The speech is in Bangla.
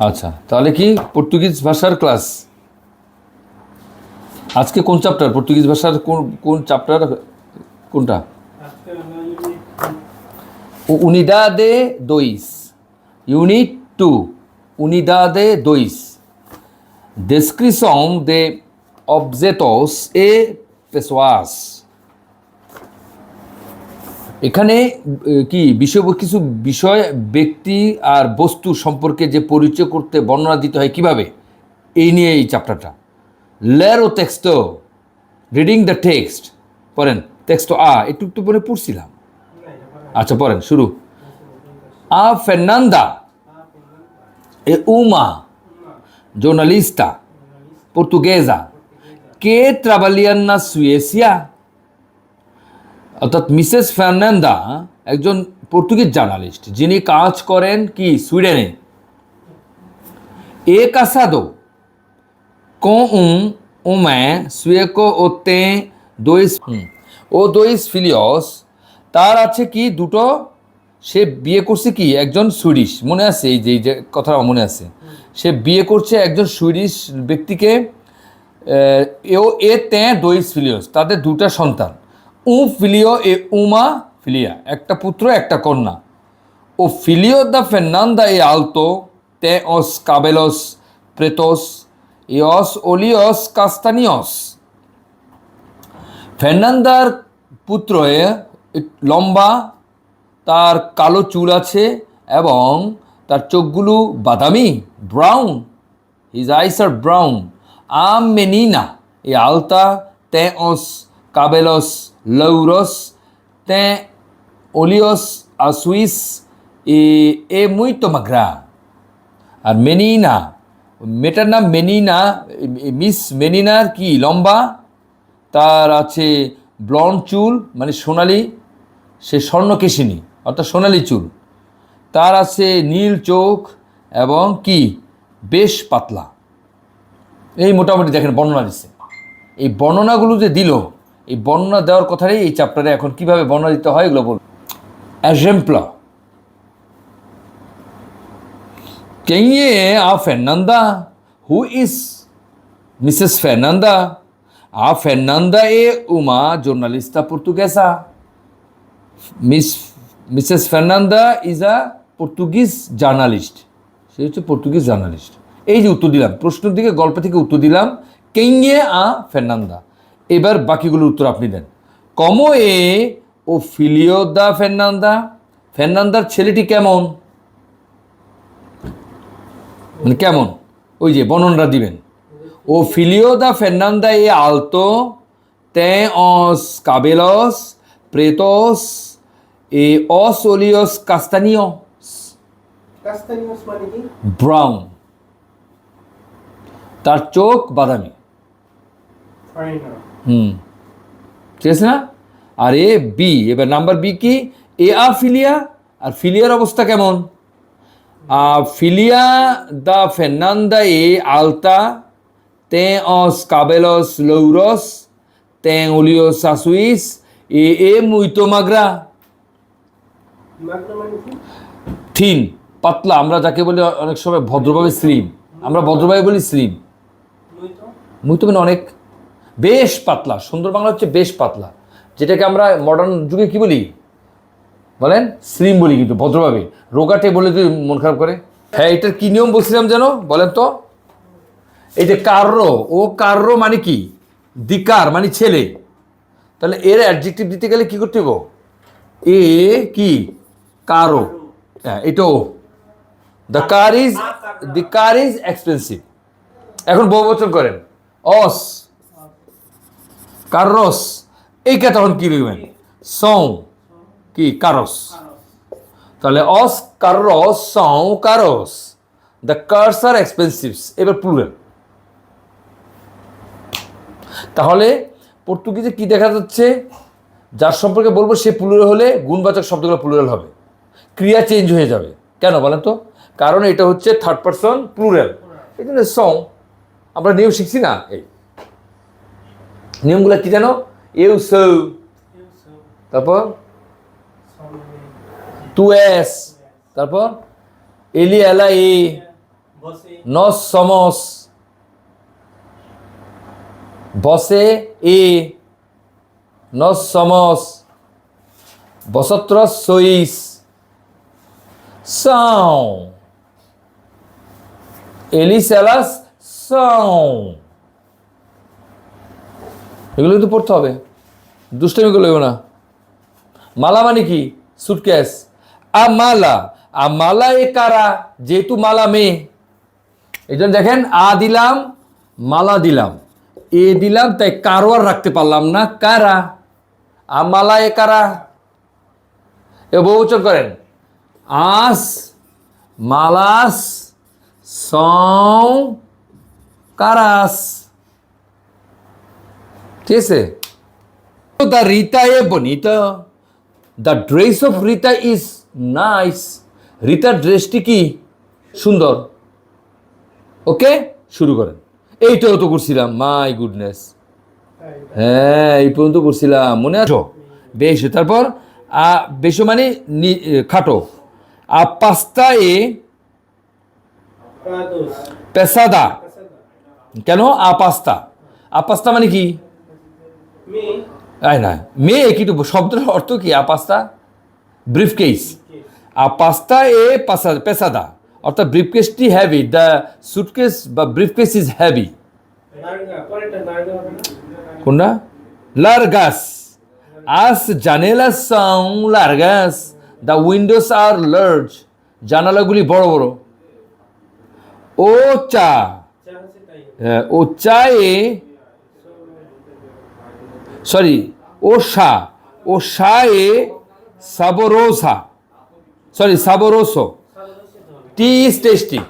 আচ্ছা তাহলে কি পর্তুগিজ ভাষার ক্লাস আজকে কোন চ্যাপ্টার পর্তুগিজ ভাষার কোন কোন চ্যাপ্টার কোনটা আজকে আমরা unit O Unidade 2. Unit 2. Unidade 2. Descrição de objetos e pessoas. এখানে কি বিষয় কিছু বিষয়, ব্যক্তি আর বস্তু সম্পর্কে যে পরিচয় করতে বর্ণনা দিতে হয় কীভাবে? এই নিয়ে এই চ্যাপ্টারটা লের ও টেক্সট, রিডিং দ্য টেক্সট। পড়েন, টেক্সট আ, একটু একটু পরে পড়ছিলাম। আচ্ছা পড়েন, শুরু। আ ফের্নান্দা, এ উমা jornalista পর্তুগেজা। কে na Suécia অর্থাৎ মিসেস ফার্নান্দা একজন পর্তুগিজ জার্নালিস্ট যিনি কাজ করেন কি? সুইডেনে। এ কাসাদো homem sueco o tem dois হুম, ও dois ফিলিয়স তার আছে কি দুটো? সে বিয়ে করছে কি? একজন সুইডিশ। মনে আছে এই যে এই যে মনে আছে? সে বিয়ে করছে একজন সুইডিশ ব্যক্তিকে এও এ তে দইস ফিলিওস তাদের দুটা সন্তান। উ ফিলিও এ উমা ফিলিয়া। একটা পুত্র, একটা কন্যা। ও ফিলিও দ্য ফের্নান্দা এ আলতো, তে অস কাবেলস প্রেতোস ইয়স ওলিয়স কাস্তানিয়স। ফের্নান্দার পুত্র লম্বা, তার কালো চুল আছে এবং তার চোখগুলো বাদামি, brown. His eyes are brown আম মেনিনা এ আলতা, তে অস কাবেলস লৌরস তে ওলিয়স আসুইস এ এ মুইতো মাগ্রা আর মেনিনা মেয়েটার নাম মেনিনা মিস মেনিনার কি লম্বা তার আছে ব্লন্ড চুল মানে সোনালি সে স্বর্ণকেশিনী অর্থাৎ সোনালি চুল তার আছে নীল চোখ এবং কি বেশ পাতলা এই মোটামুটি দেখেন বর্ণনা দিচ্ছে এই বর্ণনাগুলো যে দিল এই বর্ণনা দেওয়ার কথাটাই এই চ্যাপ্টারে এখন কীভাবে বর্ণনা দিতে হয় এগুলো বল অ্যাজেম্পলা কেইয়ে আ ফেরনান্দা? হু ইজ মিসেস ফেরনান্দা আ ফেরনান্দা এ উমা জার্নালিস্তা পর্তুগেসা miss Mrs Fernanda is a Portuguese journalist সে হচ্ছে পর্তুগিজ জার্নালিস্ট এই যে উত্তর দিলাম, প্রশ্নের দিকে গল্প থেকে উত্তর দিলাম, কেইয়ে আ ফেরনান্দা? এবার বাকিগুলোর উত্তর আপনি দেন। কমো এ ও ফিলিও দা ফের্নান্দা। ফের্নান্দার ছেলেটি কেমন? মানে কেমন? ওই যে বর্ণনটা দিবেন। ও ফিলিও দা ফের্নান্দা এ আলতো তে অস কাবেলস প্রেতস এ অস কাস্তানিও কাস্তানিয়াস। মানে ব্রাউন। তার চোখ বাদামি। হুম। ঠিক আছে না? আর এ বি এবার নাম্বার বি কি? এ আ ফিলিয়া আর ফিলিয়ার অবস্থা কেমন? ফিলিয়া দা ফের্নান্দা এ আলতা তে অস কাবেলস লৌরস তে ওলিও সাসুইস এ এ মুইতো মাগরা। মানে থিন পাতলা আমরা যাকে বলি অনেক সময় ভদ্রভাবে স্লিম আমরা ভদ্রভাবে বলি স্লিম মুই তো মুই তো মানে অনেক বেশ পাতলা, সুন্দর বাংলা হচ্ছে বেশ পাতলা। যেটাকে আমরা মডার্ন যুগে কি বলি? বলেন স্লিম বলি কিন্তু ভদ্রভাবে। রোগাটে বলে যদি মন খারাপ করে। হ্যাঁ এটার কি নিয়ম বলছিলাম যেন? বলেন তো। এই যে কার্য ও কার্য মানে কি? দিকার মানে ছেলে। তাহলে এর অ্যাডজেক্টিভ দিতে গেলে কি করতে হবে এ কি? কারও। হ্যাঁ এটাও। The car is the car is expensive এখন বহু বচন করেন। অস। কারস। এইটা তখন কি লিখবেন? সৌ। কি? কারস। তাহলে অস কারস, সৌ cars. The cars are expensives এবার প্লুরাল তাহলে পর্তুগিজে কি দেখা যাচ্ছে? যার সম্পর্কে বলব, সে প্লুরাল হলে গুণবাচক শব্দগুলো প্লুরাল হবে। ক্রিয়া চেঞ্জ হয়ে যাবে। কেন বলেন তো? কারণ এটা হচ্ছে থার্ড পারসন প্লুরাল এই জন্য সং আমরা নিয়ম শিখছি না। এই নিয়মগুলো কি জানো এউ সৌ তারপর তু এস তারপর এলি এলা এ. Nós somos. Você e. Nós somos. Vosotros sois. São. Eles, elas são. এগুলো কিন্তু পড়তে হবে। দুষ্টামি করলে না। মালা মানে কি? সুটকেস আ মালা আ মালা এ কারা? যেহেতু মালা মেয়ে। এই জন্য দেখেন, আ দিলাম, মালা দিলাম। এ দিলাম, তাই কারও আর রাখতে পারলাম না। কারা? আ মালা এ কারা এ বহুবচন করেন। আস, মালাস, সং, কারাস। ঠিক আছে দ্য রিতা এ বনিতা the dress of Rita is nice রিতার ড্রেসটি কি? সুন্দর। ওকে শুরু করেন। এইটাও তো করছিলাম। মাই গুডনেস হ্যাঁ এই পর্যন্ত করছিলাম। মনে আছো? বেশ তারপর আ বেশ মানে খাটো। আ পাস্তা এ Casada. কেন? আ পাস্তা। আ পাস্তা মানে কি? না মেয়ে কিন্তু শব্দের অর্থ কি? আ পাস্তা ব্রিফ কেস. আ পাস্তা এ পাসা পেসাদা অর্থাৎ ব্রিফ কেসটি হ্যাভি দ্য সুটকেস বা ব্রিফ কেস ইজ হ্যাভি? কোনটা? লার্গাস আস জানেলা সাং লার্গাস দ্য উইন্ডোজ আর লার্জ জানালাগুলি বড় বড়। ও চা ও চায়ে সরি ও শা ও শায়ে সাবরোসা সরি সাবরোসো. Tea is tasty